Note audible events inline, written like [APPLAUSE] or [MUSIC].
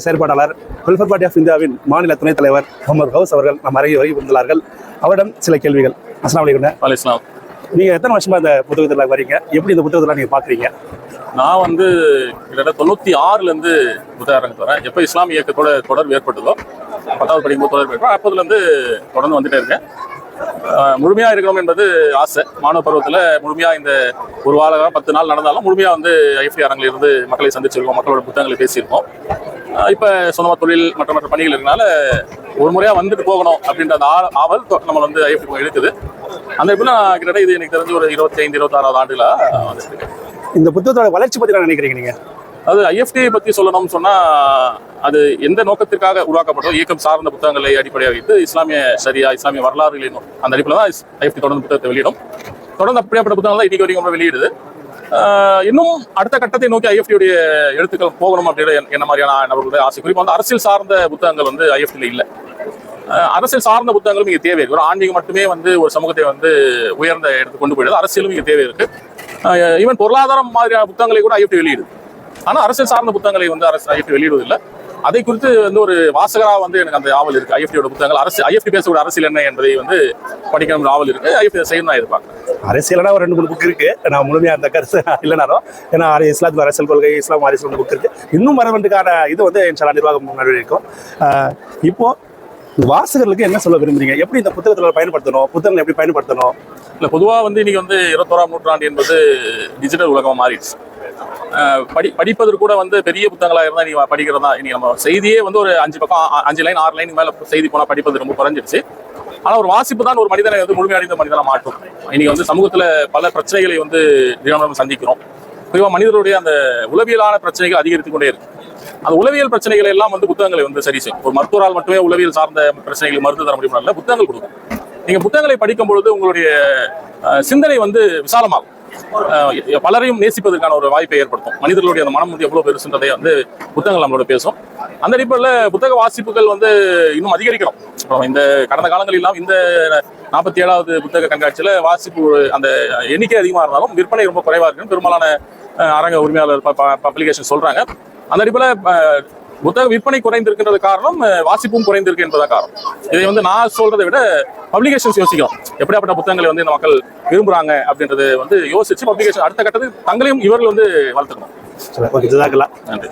செயற்பாட்டாளர் welfare party of இந்தியாவின் மாநில துணைத் தலைவர் முகமது ஹவுஸ் அவர்கள் நம்ம அருகே வருகை புரிந்துள்ளார்கள். அவரிடம் சில கேள்விகள். அஸ்லாம் வலைக்கம் இஸ்லாம் நீங்கள் எத்தனை வருஷமா இந்த புத்தகத்தில் வரீங்க? எப்படி இந்த புத்தகத்தில் நீங்கள் பார்க்குறீங்க நான் வந்து கிட்டத்தட்ட தொண்ணூற்றி ஆறுலேருந்து புத்தக அரங்கத்து வரேன். எப்போ இஸ்லாமிய இயக்கத்தோட தொடர்பு ஏற்பட்டதோ பத்தாவது படிக்கும்போது தொடர்பு ஏற்படும் அப்போதுலேருந்து தொடர்ந்து வந்துட்டே இருக்கேன். ஆஹ் முழுமையா இருக்கணும் என்பது ஆசை. மாணவ பருவத்தில் முழுமையாக இந்த ஒரு வார காலம் பத்து நாள் நடந்தாலும் முழுமையாக வந்து ஐஎஃப்டி அரங்கில் இருந்து மக்களை சந்திச்சிருக்கோம் மக்களோட புத்தகங்களை பேசியிருக்கோம். இப்போ சொந்தமாக தொழில் மற்ற மற்ற பணிகள் இருக்கனால ஒரு முறையாக வந்துட்டு போகணும் அப்படின்ற அந்த ஆவல் நம்மளை வந்து ஐஎஃப்டி இழுக்குது அந்த இப்போ நான் கிட்டத்தட்ட இது எனக்கு தெரிஞ்சு ஒரு இருபத்தைந்து இருபத்தாறாவது ஆண்டுகளாக வந்துட்டு இருக்கேன் இந்த புத்தகத்தோட வளர்ச்சி பற்றி என்ன நினைக்கிறீங்க நீங்கள் அது ஐஎஃப்டி பத்தி சொல்லணும்னு சொன்னா அது எந்த நோக்கத்திற்காக உருவாக்கப்பட்டதோ இயக்கம் சார்ந்த புத்தகங்களை அடிப்படையாக வைத்து இஸ்லாமிய சரியா இஸ்லாமிய வரலாறுகளின் அந்த அடிப்படையில் தான் ஐஎஃப்டி தொடர்ந்து புத்தகத்தை வெளியிடும். தொடர்ந்து அப்படியாப்பட்ட புத்தகங்கள் தான் இன்னைக்கு வரைக்கும் வெளியிடுது. இன்னும் அடுத்த கட்டத்தை நோக்கி ஐஎஃப்டியுடைய எழுத்துக்கள் போகணும் அப்படின்ற என்ன மாதிரியான நபர்களுடைய ஆசை. குறிப்பாக வந்து அரசியல் சார்ந்த புத்தகங்கள் வந்து ஐஎஃப்டியில் இல்லை. அரசியல் சார்ந்த புத்தகங்களும் இங்கே தேவை இருக்கு. ஒரு ஆன்மீகம் மட்டுமே வந்து ஒரு சமூகத்தை வந்து உயர்ந்த இடத்துக்கு கொண்டு போயிடுது. அரசியலும் இங்கே தேவை இருக்கு. ஈவன் பொருளாதாரம் மாதிரியான புத்தகங்களை கூட ஐஎஃப்டி வெளியிடுது. ஆனால் அரசியல் சார்ந்த புத்தகங்களை வந்து அரசு ஐஎஃப்டி வெளியிடுவதில்லை. அதை குறித்து வந்து ஒரு வாசகரா வந்து எனக்கு அந்த ஆவல் இருக்கு. ஐஎஃப்டியோட புத்தகங்கள். அரசு ஐஎஃப்டி பேசக்கூடிய அரசியல் என்ன என்பதை வந்து படிக்கணும் ஆவல் இருக்கு. ஐஎஃப்டி செய்யணும் நான் எதிர்பார்க்கிறேன். அரசியல்னா ஒரு ரெண்டு மூணு புக் இருக்கு. நான் முழுமையாக அந்த கருத்து [LAUGHS] இல்லைனாலும் ஏன்னா அரை இஸ்லாத்துல அரசியல் கொள்கை இஸ்லாம் அரசியல் புக் இருக்கு. இன்னும் வரவேண்டுக்கான இது வந்து இன்ஷால்லா நிர்வாகம் முன்னாடி இருக்கும். இப்போ வாசகர்களுக்கு என்ன சொல்ல விரும்புறீங்க? எப்படி இந்த புத்தகத்தில் பயன்படுத்தணும்? புத்தகங்களை எப்படி பயன்படுத்தணும்? இல்ல பொதுவா வந்து இன்னைக்கு வந்து இருபத்தோராம் நூற்றாண்டு என்பது டிஜிட்டல் உலகமா மாறிடுச்சு. படி படிப்பதற்கு கூட வந்து பெரிய புத்தகங்களா இருந்தா நீ படிக்கிறதா இன்னைக்கு நம்ம செய்தியே வந்து ஒரு அஞ்சு பக்கம் அஞ்சு லைன் ஆறு லைன் மேலே செய்தி போனா படிப்பது ரொம்ப குறைஞ்சிருச்சு. ஆனா ஒரு வாசிப்பு தான் ஒரு மனிதனை வந்து முழுமையடைந்த மனிதனாக மாற்றும். இன்னைக்கு வந்து சமூகத்துல பல பிரச்சனைகளை வந்து தினம் நம்ம சந்திக்கிறோம். குறிப்பாக மனிதருடைய அந்த உளவியலான பிரச்சனைகள் அதிகரித்து கொண்டே இருக்கு. அந்த உளவியல் பிரச்சனைகளை எல்லாம் வந்து புத்தகங்களை வந்து சரி செய்யும் ஒரு மருத்துவரால் மட்டுமே உளவியல் சார்ந்த பிரச்சனைகளை மருந்து தர முடியும்? புத்தகங்கள் கொடுக்கும். நீங்க புத்தகங்களை படிக்கும் பொழுது உங்களுடைய சிந்தனை வந்து விசாலமாகும். பலரையும் நேசிப்பதற்கான ஒரு வாய்ப்பை ஏற்படுத்தும். மனிதர்களுடைய அந்த மனம் வந்து எவ்வளவு பெருசுன்றதை வந்து புத்தகங்கள் நம்மளோட பேசும். அந்த அடிப்படையில் புத்தக வாசிப்புகள் வந்து இன்னும் அதிகரிக்கணும். அப்புறம் இந்த கடந்த காலங்கள் இந்த நாற்பத்தி ஏழாவது புத்தக கண்காட்சியில் வாசிப்பு அந்த எண்ணிக்கை அதிகமாக இருந்தாலும் விற்பனை ரொம்ப குறைவாக இருக்குன்னு பெரும்பாலான அரங்க உரிமையாளர் பப்ளிகேஷன் சொல்கிறாங்க அந்த அடிப்படையில் புத்தக விற்பனை குறைந்திருக்கின்றது காரணம் வாசிப்பும் குறைந்திருக்கு என்பதா காரணம். இதை வந்து நான் சொல்றதை விட பப்ளிகேஷன்ஸ் யோசிக்கணும் எப்படியாப்பட்ட புத்தகங்களை வந்து இந்த மக்கள் விரும்புறாங்க அப்படின்றது வந்து யோசிச்சு பப்ளிகேஷன் அடுத்த கட்டத்துக்கு தங்களையும் இவர்கள் வந்து வளர்த்துக்கணும். நன்றி.